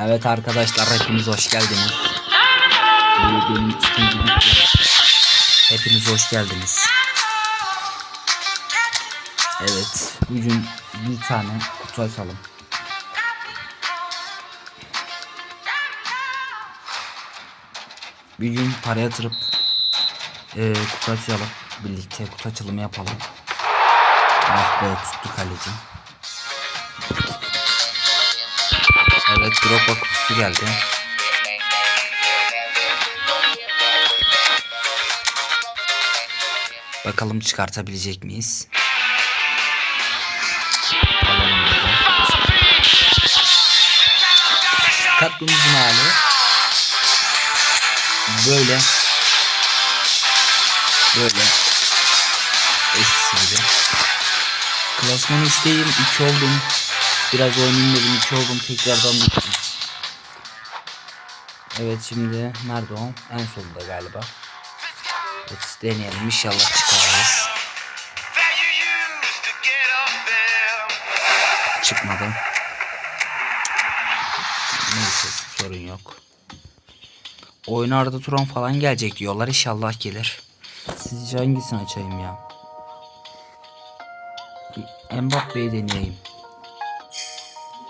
Evet arkadaşlar hepiniz hoş geldiniz. Hepiniz hoş geldiniz. Evet bugün bir tane kutu açalım. Bir gün para yatırıp eee kutu açalım. Birlikte kutu açılımı yapalım. Ah be tuttu kaleci. Evet Drogba kutusu geldi. Bakalım çıkartabilecek miyiz? Kadromuzun hali böyle böyle eskisi gibi. Klasman 3'teyim 2 oldum. Biraz oynayayım dedim 2 oldum tekrardan bittim. Evet şimdi nerede o? En solda galiba. Evet deneyelim inşallah there. Çıkmadı. Neyse sorun yok. Oyun Arda Turan falan gelecek diyorlar inşallah gelir. Sizce hangisini açayım ya? Mbappe'yi deneyeyim.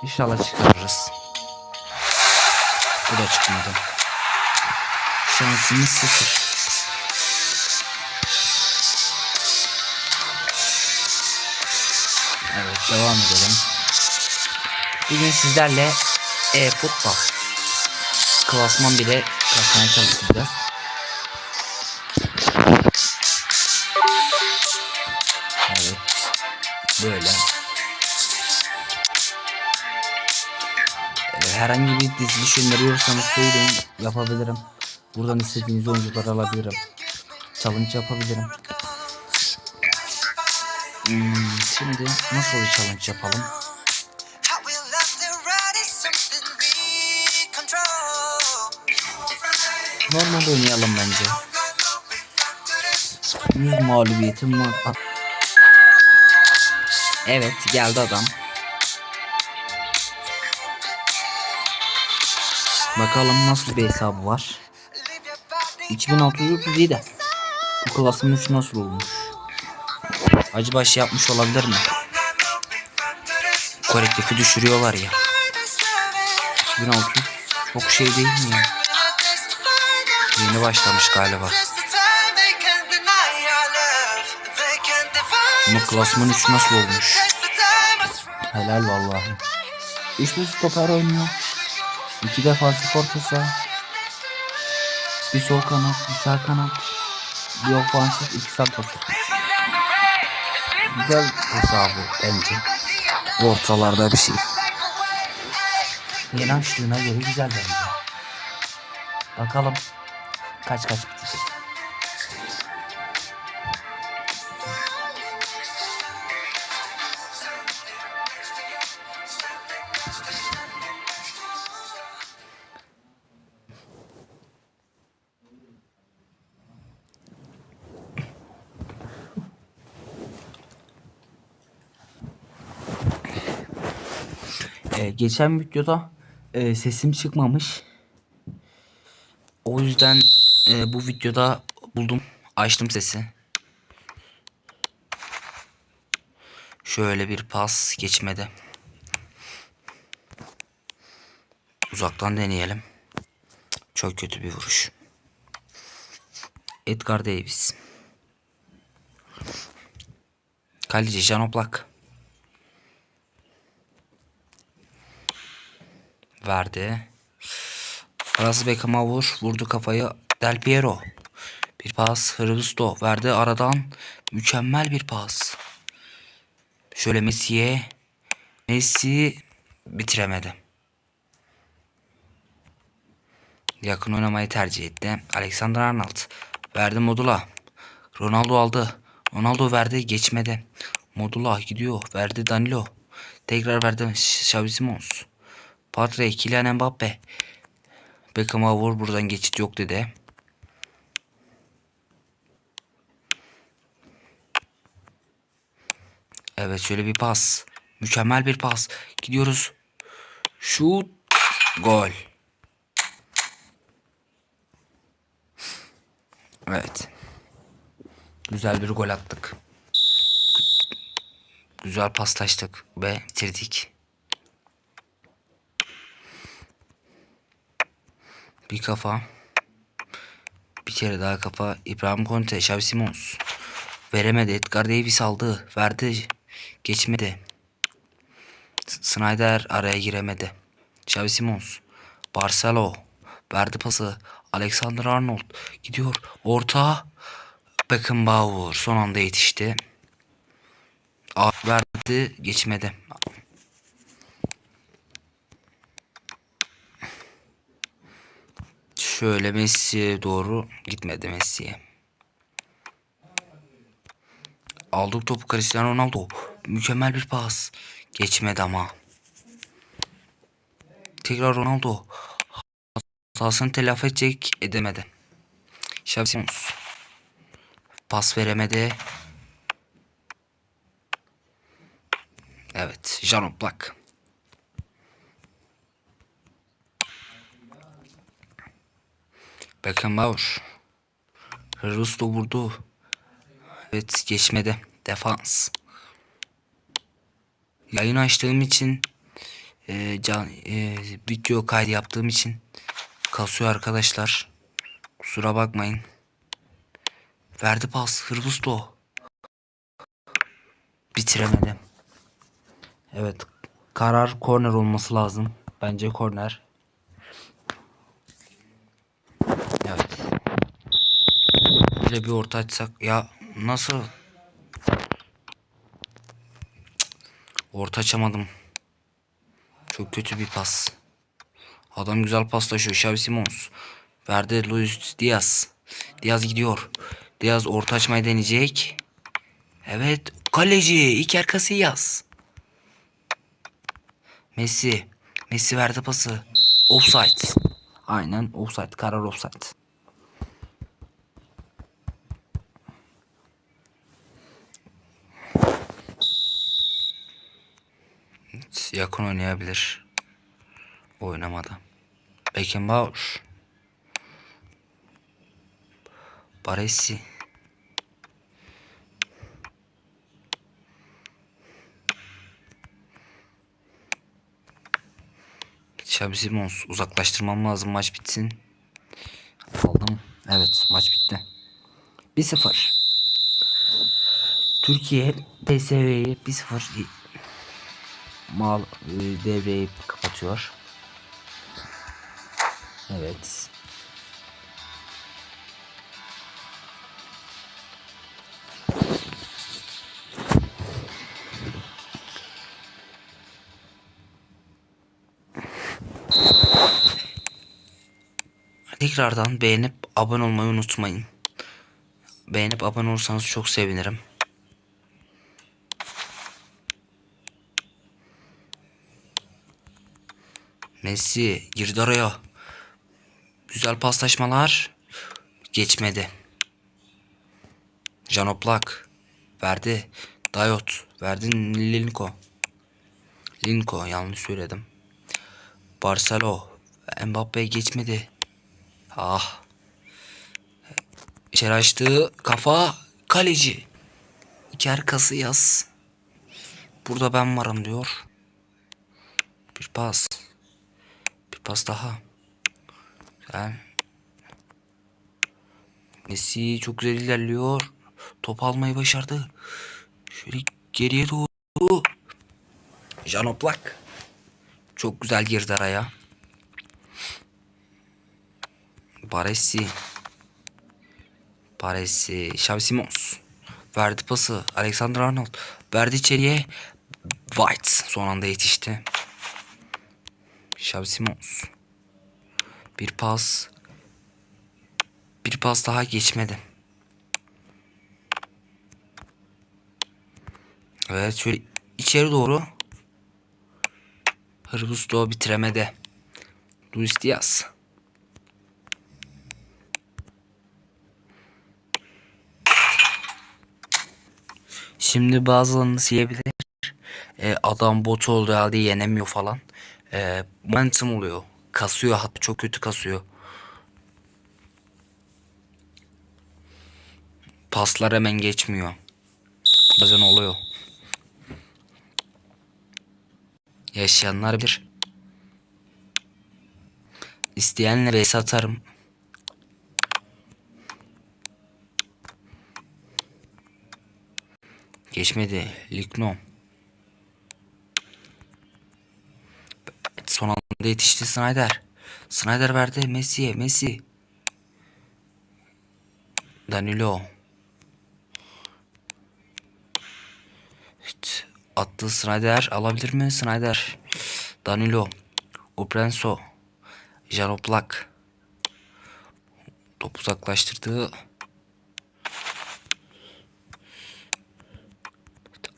İnşallah çıkarırız. Bu da çıkmadı. Şansımız sıfır. Evet devam edelim. Bugün sizlerle e-futbol klasman bile kasmaya çalışacağız. Herhangi bir diziliş öneriyorsanız söyleyin yapabilirim. Buradan istediğiniz oyuncuları alabilirim. Challenge yapabilirim. Hmm, şimdi nasıl bir challenge yapalım? Normal oynayalım bence. 100 mağlubiyetim var. Evet geldi adam. Bakalım nasıl bir hesabı var. Leave your body 2637. Bu klasın 3 nasıl olmuş? Acaba şey yapmış olabilir mi? Kolektifi düşürüyorlar ya. 2600 çok şey değil mi ya? Yeni başlamış galiba. Ama klasman 3 nasıl olmuş? Helal vallahi. Üçlü stoper oynuyor. İki defansif orta saha. Bir sol kanat, bir sağ kanat. Bir ofansif, iki santrafor. Güzel hesabı bence. Ortalarda bir şey. Yeni açtığına göre güzel bence. Bakalım kaç kaç bitecek. Ee, geçen videoda e, sesim çıkmamış. O yüzden e, bu videoda buldum. Açtım sesi. Şöyle bir pas geçmedi. Uzaktan deneyelim. Çok kötü bir vuruş. Edgar Davis. Kaleci Jan Oblak. Verdi. Francis Beckham'a vur. Vurdu kafayı. Del Piero. Bir pas. Hırvisto verdi aradan. Mükemmel bir pas. Şöyle Messi'ye. Messi bitiremedi. Yakın oynamayı tercih etti. Alexander Arnold. Verdi Modula. Ronaldo aldı. Ronaldo verdi geçmedi. Modula gidiyor. Verdi Danilo. Tekrar verdi Xavi Simons. Patrick, Kylian Mbappe. Beckham'a vur buradan geçit yok dedi. Evet şöyle bir pas. Mükemmel bir pas. Gidiyoruz. Şut. Gol. Evet. Güzel bir gol attık. Güzel paslaştık ve bitirdik. Bir kafa. Bir kere daha kafa. İbrahim Conte, Xavi Simons. Veremedi. Edgar Davis aldı. Verdi. Geçmedi. Snyder araya giremedi. Xavi Simons. Barcelo. Verdi pası. Alexander Arnold. Gidiyor. Orta. Beckenbauer. Son anda yetişti. Verdi. Geçmedi. Şöyle Messi'ye doğru gitmedi Messi'ye. Aldık topu Cristiano Ronaldo. Mükemmel bir pas. Geçmedi ama. Tekrar Ronaldo. Hatasını telafi edecek edemedi. Xavi. Pas veremedi. Evet. Jan Oblak. Beckenbauer. Rusto vurdu. Evet geçmedi. Defans. Yayın açtığım için e, can, e, video kaydı yaptığım için kasıyor arkadaşlar. Kusura bakmayın. Verdi pas. Hırbusto. Bitiremedi. Evet. Karar korner olması lazım. Bence korner. Evet. Böyle bir orta açsak ya nasıl? Orta açamadım. Çok kötü bir pas. Adam güzel paslaşıyor. Xavi Simons. Verdi Luis Diaz. Diaz gidiyor. Diaz orta açmayı deneyecek. Evet. Kaleci. İker Casillas. Messi. Messi verdi pası. Offside. Aynen offside. Karar offside. Evet, Yakın oynayabilir. Oynamadı. Beckenbauer. Baresi. Xabi Simons uzaklaştırmam lazım maç bitsin. Aldım. Evet maç bitti. 1-0. Türkiye PSV'yi 1-0 mal e, devreyi kapatıyor. Evet. Tekrardan beğenip abone olmayı unutmayın. Beğenip abone olursanız çok sevinirim. Messi girdi araya. Güzel paslaşmalar. Geçmedi. Jan Oblak verdi. Dayot verdi Linko. Linko yanlış söyledim. Barcelo Mbappe geçmedi. Ah. İçeri açtı. Kafa kaleci. İker kası yaz. Burada ben varım diyor. Bir pas. Pas daha. Güzel. Messi çok güzel ilerliyor. Top almayı başardı. Şöyle geriye doğru. Jan Oblak. Çok güzel girdi araya. Baresi. Baresi. Xavi Simons. Verdi pası. Alexander Arnold. Verdi içeriye. White son anda yetişti. Xavi Simons. Bir pas. Bir pas daha geçmedi. Evet şöyle içeri doğru. Hırbusto bitiremedi. Luis Diaz. Şimdi bazılarınız yiyebilir. E, adam bot olduğu halde yenemiyor falan. E, momentum oluyor. Kasıyor hatta çok kötü kasıyor. Paslar hemen geçmiyor. Bazen oluyor. Yaşayanlar bir. İsteyenlere satarım. Geçmedi. Ligno. Yetişti Snyder. Snyder verdi Messi'ye. Messi. Danilo. Evet. Attı Snyder. Alabilir mi? Snyder. Danilo. Uprenso. Janoplak. Top uzaklaştırdı.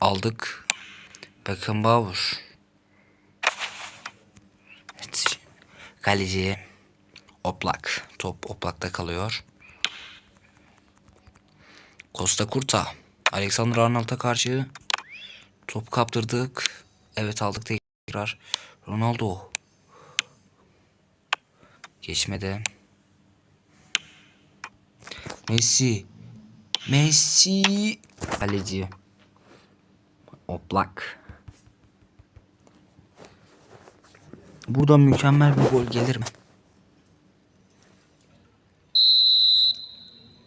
Aldık. Beckenbauer. Evet. Kaleci. Oplak. Top Oplak'ta kalıyor. Costa Curta. Alexander Arnold'a karşı top kaptırdık. Evet aldık tekrar. Ronaldo. Geçmedi. Messi. Messi. Kaleci. Oplak. Burada mükemmel bir gol gelir mi?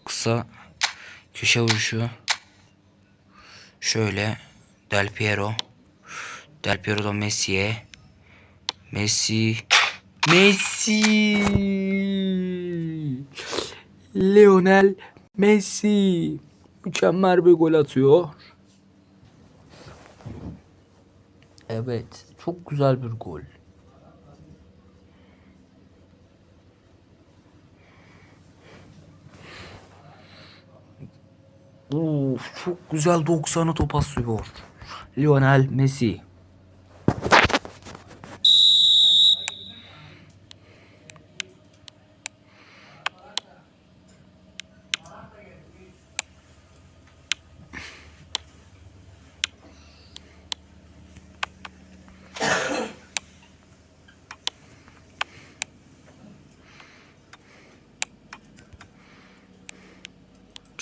Kısa köşe vuruşu. Şöyle Del Piero. Del Piero'dan Messi'ye. Messi. Messi. Lionel Messi. Mükemmel bir gol atıyor. Evet, çok güzel bir gol. Uf, çok güzel 90'ı top asıyor. Lionel Messi.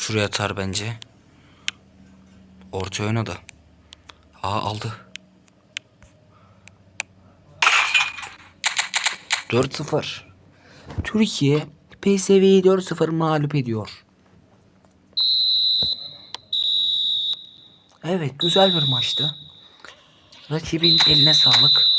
Şuraya atar bence. Orta oynadı. Aa aldı. 4-0. Türkiye PSV'yi 4-0 mağlup ediyor. Evet güzel bir maçtı. Rakibin eline sağlık.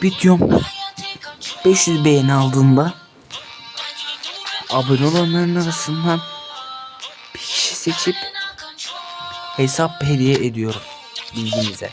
Control. 500 beğeni aldığında abone olanların arasından bir kişi seçip hesap hediye ediyorum bilginize.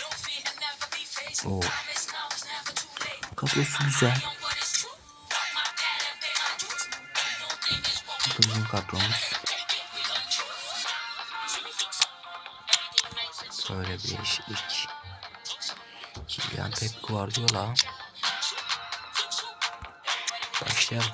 No fear and never be faced. Oo. Kadrosu güzel. Bu da bizim kadromuz. Böyle bir değişiklik. Kylian Pep Guardiola. Başlayalım.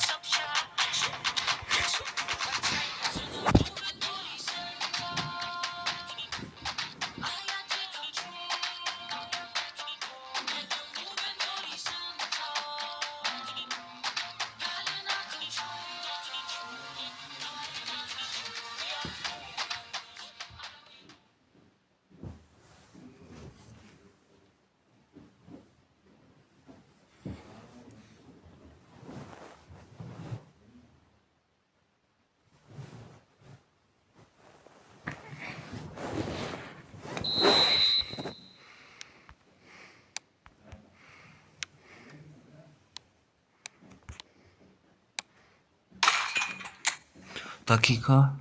Dakika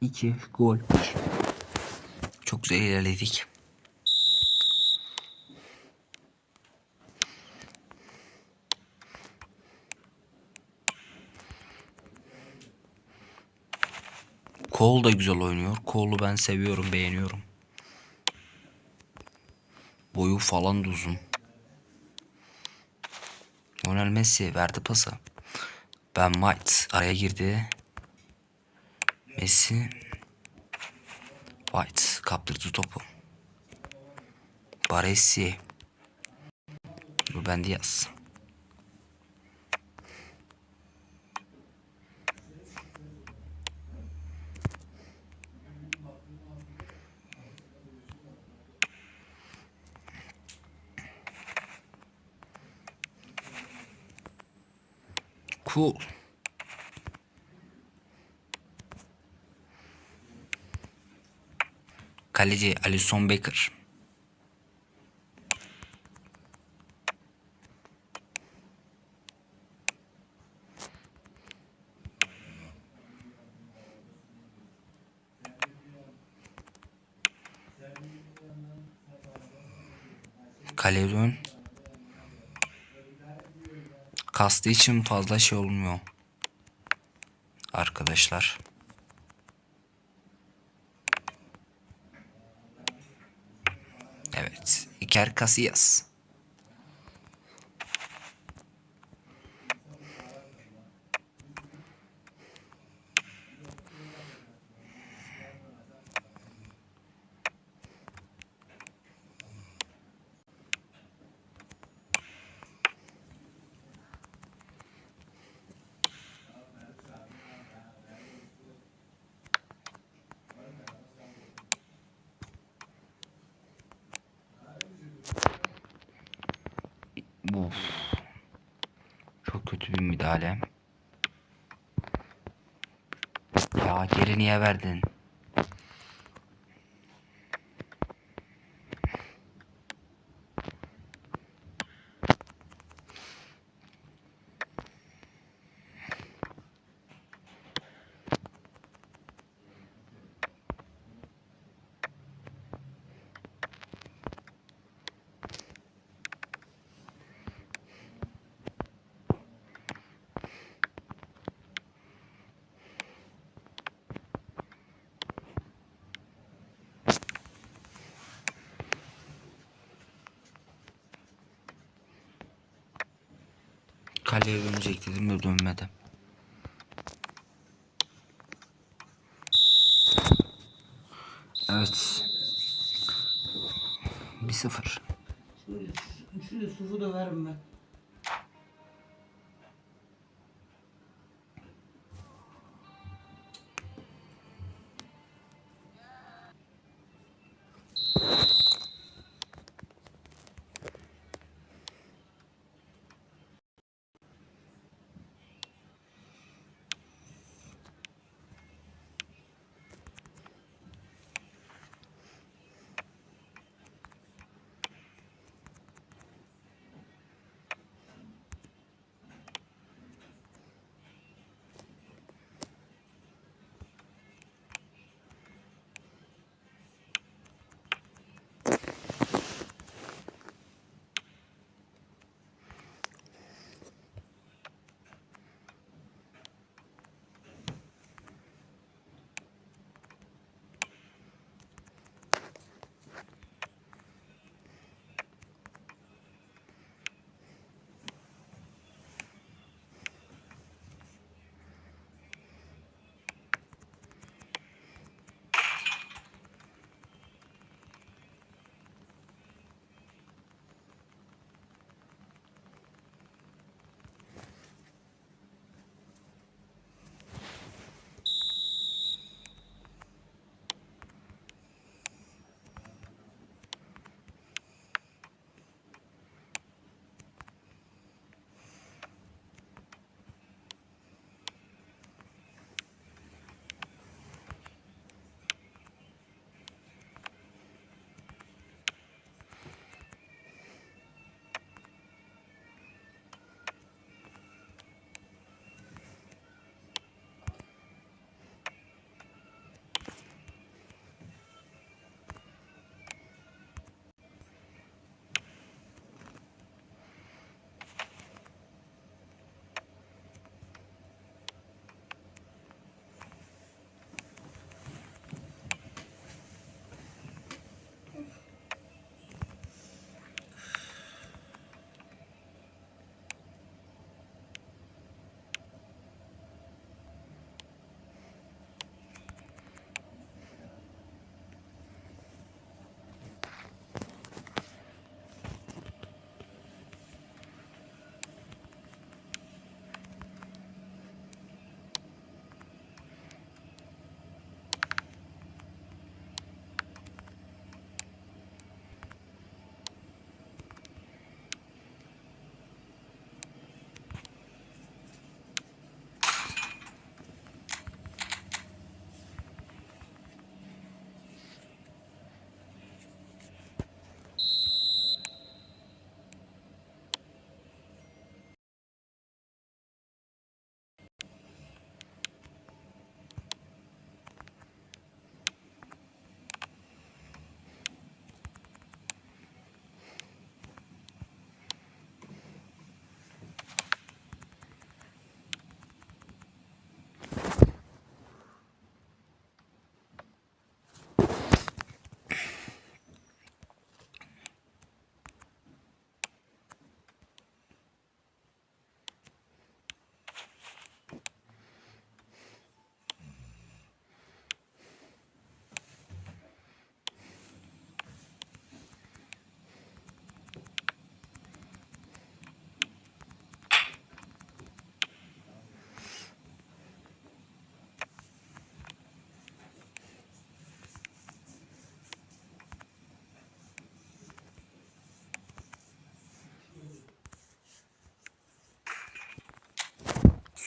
2 gol. Çok güzel ilerledik. Cole da güzel oynuyor. Cole'u ben seviyorum, beğeniyorum. Boyu falan da uzun. Lionel Messi verdi pası. Ben White araya girdi. Messi White kaptırdı topu. Baresi Ruben Diaz Cool. Kaleci Alisson Becker. Kaleye dön. Kastığı için fazla şey olmuyor. Arkadaşlar. Evet. Iker Casillas. Uf. Çok müdahale. Ya geri niye verdin? Kaleye dönecek dedim de dönmedi. Evet. 1-0. Şöyle, şöyle sufu da verin ben.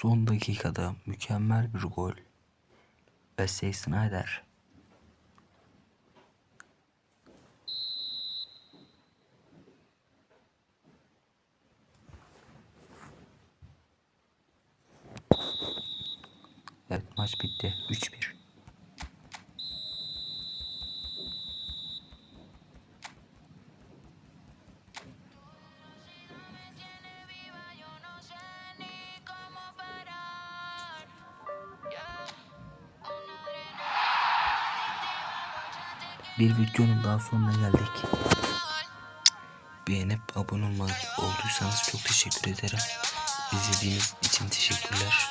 Son dakikada mükemmel bir gol. Wesley Sneijder. Evet maç bitti. 3-1. Bir videonun daha sonuna geldik. Beğenip abone olmayı olduysanız çok teşekkür ederim. İzlediğiniz için teşekkürler.